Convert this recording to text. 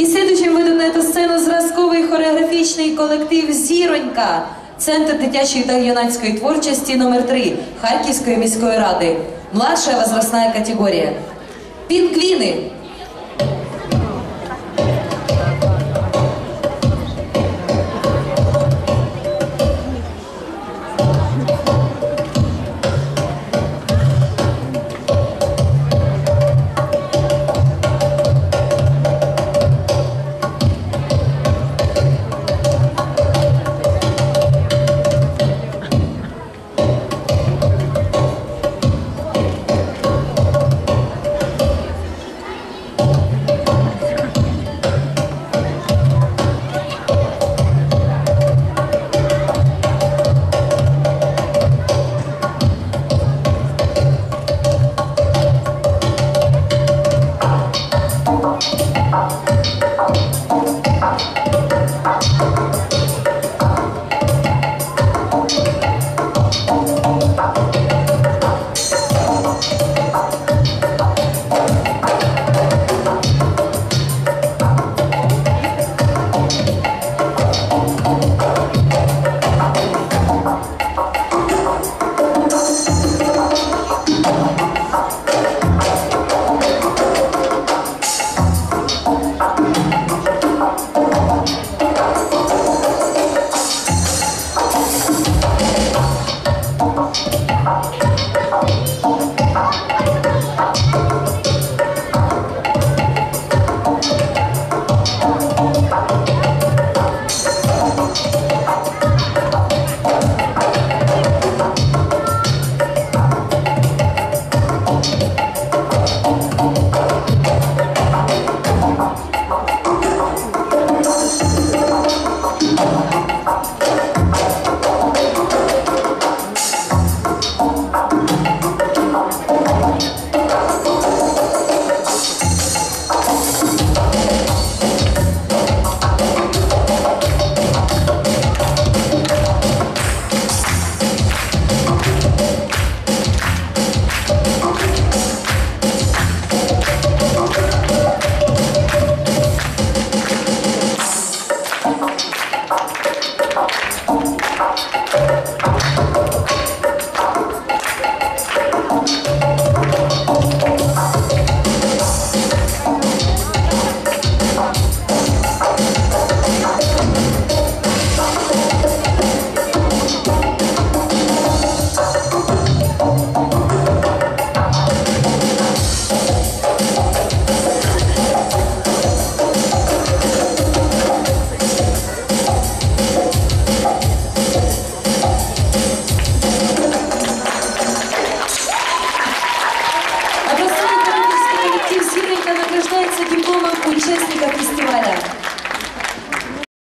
І слідуючим видом на цю сцену зразковий хореографічний колектив Зіронька, Центр дитячої та юнацької творчості номер 3 Харківської міської ради. Младша возрастна категорія. Пінгвіни.